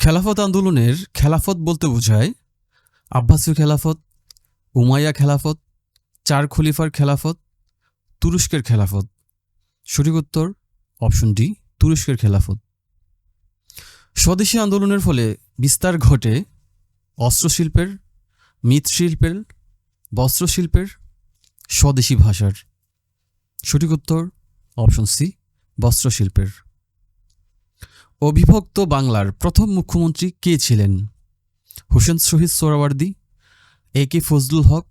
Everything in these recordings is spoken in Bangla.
খেলাফত আন্দোলনের খেলাফত বলতে বোঝায় আব্বাসীয় খেলাফত, উমাইয়া খেলাফত, চার খলিফার খেলাফত, তুরস্কের খেলাফত। সঠিক উত্তর, অপশন ডি, তুরস্কের খেলাফত। স্বদেশী আন্দোলনের ফলে বিস্তার ঘটে অস্ত্রশিল্পের, মৃৎশিল্পের, বস্ত্রশিল্পের, স্বদেশী ভাষার। সঠিক উত্তর, অপশন সি, বস্ত্রশিল্পের। অবিভক্ত বাংলার প্রথম মুখ্যমন্ত্রী কে ছিলেন? হোসেন শহীদ সোহরাওয়ার্দী, এ কে ফজলুল হক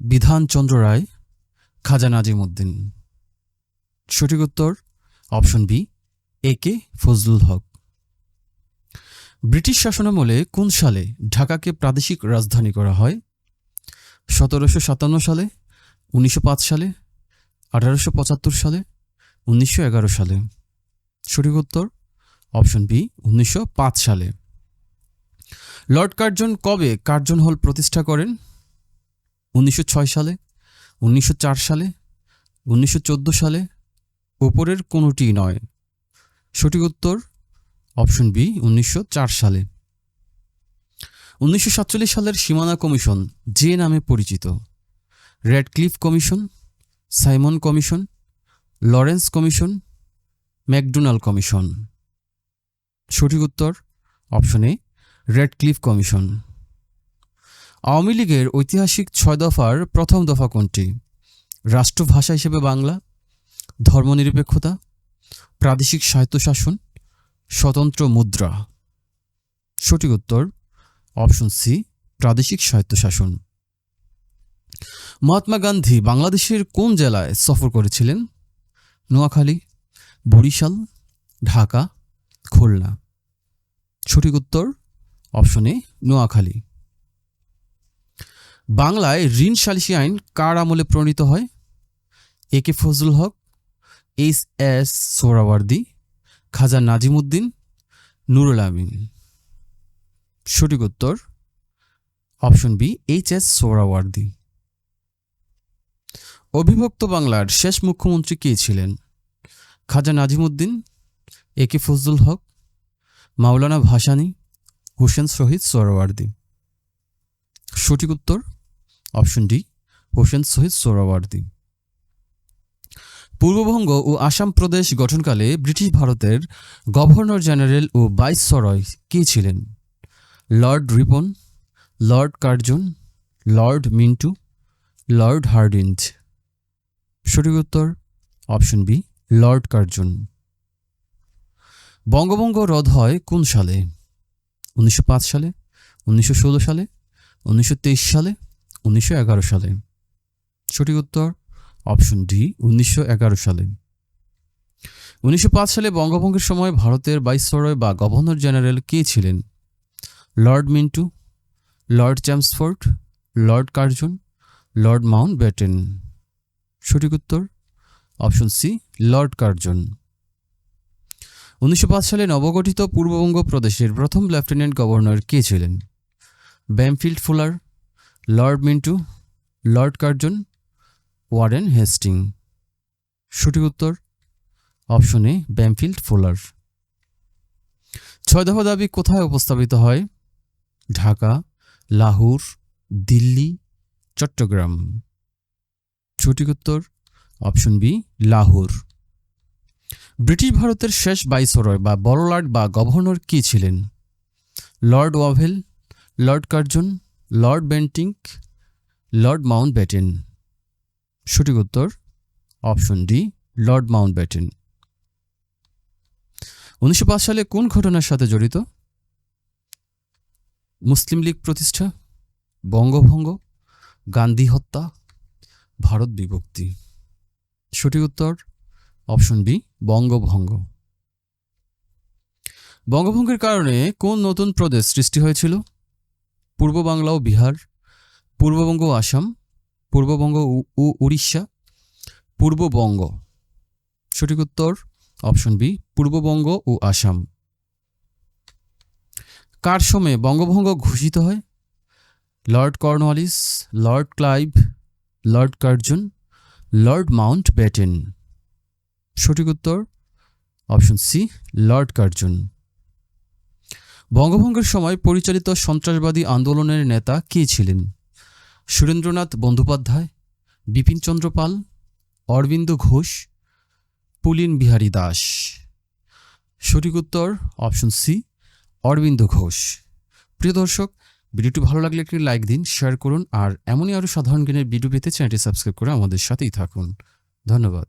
বিধানচন্দ্র রায়, খাজা নাজিমুদ্দিন। সঠিক উত্তর, option B, A K Fazlul Huq. British শাসনামলে কোন সালে ঢাকাকে প্রাদেশিক রাজধানী করা হয়? সতেরোশো সাতান্ন সালে, উনিশশো পাঁচ সালে, আঠারোশো পঁচাত্তর সালে, উনিশশো এগারো সালে। সঠিক উত্তর অপশন বি, উনিশশো পাঁচ সালে। লর্ড কার্জন কবে কার্জন হল প্রতিষ্ঠা করেন? উনিশশো ছয় সালে, উনিশশো চার সালে, উনিশশো চোদ্দ সালে ওপরের কোনোটি নয়। সঠিক উত্তর, অপশন বি, উনিশশো চার সালে। উনিশশো সাতচল্লিশ সালের সীমানা কমিশন, যে নামে পরিচিত। Radcliffe commission, Simon commission, Lawrence commission, MacDonald commission. সঠিক উত্তর option A Radcliffe commission Awami লীগের ঐতিহাসিক ছয় দফার প্রথম দফা কোনটি? রাষ্ট্রভাষা হিসেবে বাংলা, ধর্মনিরপেক্ষতা, প্রাদেশিক স্বায়ত্তশাসন, স্বতন্ত্র মুদ্রা। সঠিক উত্তর অপশন সি প্রাদেশিক স্বায়ত্তশাসন। মহাত্মা গান্ধী বাংলাদেশের কোন জেলায় সফর করেছিলেন? নোয়াখালী, বরিশাল, ঢাকা খুলনা সঠিক উত্তর, অপশন এ, নোয়াখালী। বাংলায় ঋণ সালিসি আইন কার আমলে প্রণীত হয়? A K Fazlul Huq, H S Suhrawardy, Khawaja Nazimuddin, Nurul Amin. সঠিক উত্তর, option B, H S Suhrawardy. অবিভক্ত বাংলার শেষ মুখ্যমন্ত্রী কে ছিলেন? খাজা নাজিমুদ্দিন, এ কে ফজলুল হক মাওলানা ভাসানি, হোসেন শহীদ সোহরাওয়ার্দী। সঠিক উত্তর অপশন ডি হোসেন শহীদ সোহরাওয়ার্দী। পূর্ববঙ্গ ও আসাম প্রদেশ গঠনকালে ব্রিটিশ ভারতের গভর্নর জেনারেল ও ভাইসরয় কে ছিলেন? Lord Ripon, lord Curzon, lord Minto, lord Hardinge. সঠিক উত্তর অপশন বি লর্ড কার্জন। বঙ্গভঙ্গ রদ হয় কোন সালে? উনিশশো পাঁচ সালে, উনিশশো ষোলো সালে, উনিশশো তেইশ সালে, উনিশশো এগারো সালে। সঠিক উত্তর, অপশন ডি, উনিশশো এগারো সালে। উনিশশো পাঁচ সালে বঙ্গভঙ্গের সময় ভারতের ভাইসরয় বা গভর্নর জেনারেল কে ছিলেন? Lord Minto, lord Chelmsford lord Curzon, lord Mountbatten সঠিক উত্তর, অপশন সি, লর্ড কার্জন। উনিশশো পাঁচ সালে নবগঠিত পূর্ববঙ্গ প্রদেশের প্রথম লেফটেন্যান্ট গভর্নর কে ছিলেন? Bampfylde Fuller, lord Minto, lord Curzon, Warren Hastings. সঠিক উত্তর, অপশন এ, ব্যামফিল্ড ফুলার। ছয় দফা দাবি কোথায় উপস্থাপিত হয়? ঢাকা, লাহোর, দিল্লি, চট্টগ্রাম। সঠিক উত্তর, অপশন বি, লাহোর। ব্রিটিশ ভারতের শেষ ভাইসরয় বা বড়লাট বা গভর্নর কে ছিলেন? Lord Wavell, lord Curzon, lord Bentinck lord Mountbatten সঠিক উত্তর, option D, lord Mountbatten উনিশশো পাঁচ সালে কোন ঘটনার সাথে জড়িত? মুসলিম লীগ প্রতিষ্ঠা, বঙ্গভঙ্গ, গান্ধী হত্যা, ভারত বিভক্তি। সঠিক উত্তর, অপশন বি বঙ্গভঙ্গ। বঙ্গভঙ্গের কারণে কোন নতুন প্রদেশ সৃষ্টি হয়েছিল? পূর্ব বাংলা ও বিহার, পূর্ববঙ্গ ও আসাম, পূর্ববঙ্গ ও- উড়িষ্যা পূর্ববঙ্গ সঠিক উত্তর, অপশন বি, পূর্ববঙ্গ ও আসাম। কার সময়ে বঙ্গভঙ্গ ঘোষিত হয়? Lord Cornwallis, lord Clive, lord Curzon, lord Mountbatten সঠিক উত্তর, অপশন সি, লর্ড কার্জন। বঙ্গভঙ্গের সময় পরিচালিত সন্ত্রাসবাদী আন্দোলনের নেতা কে ছিলেন? সুরেন্দ্রনাথ বন্দ্যোপাধ্যায় বিপিনচন্দ্র পাল, অরবিন্দ ঘোষ, পুলিন বিহারী দাস। সঠিক উত্তর, অপশন সি, অরবিন্দ ঘোষ। প্রিয় দর্শক, ভিডিওটি ভালো লাগলে একটি লাইক দিন, শেয়ার করুন, আর এমনই আরও সাধারণ জ্ঞানের ভিডিও পেতে চ্যানেলটি সাবস্ক্রাইব করে আমাদের সাথেই থাকুন। ধন্যবাদ।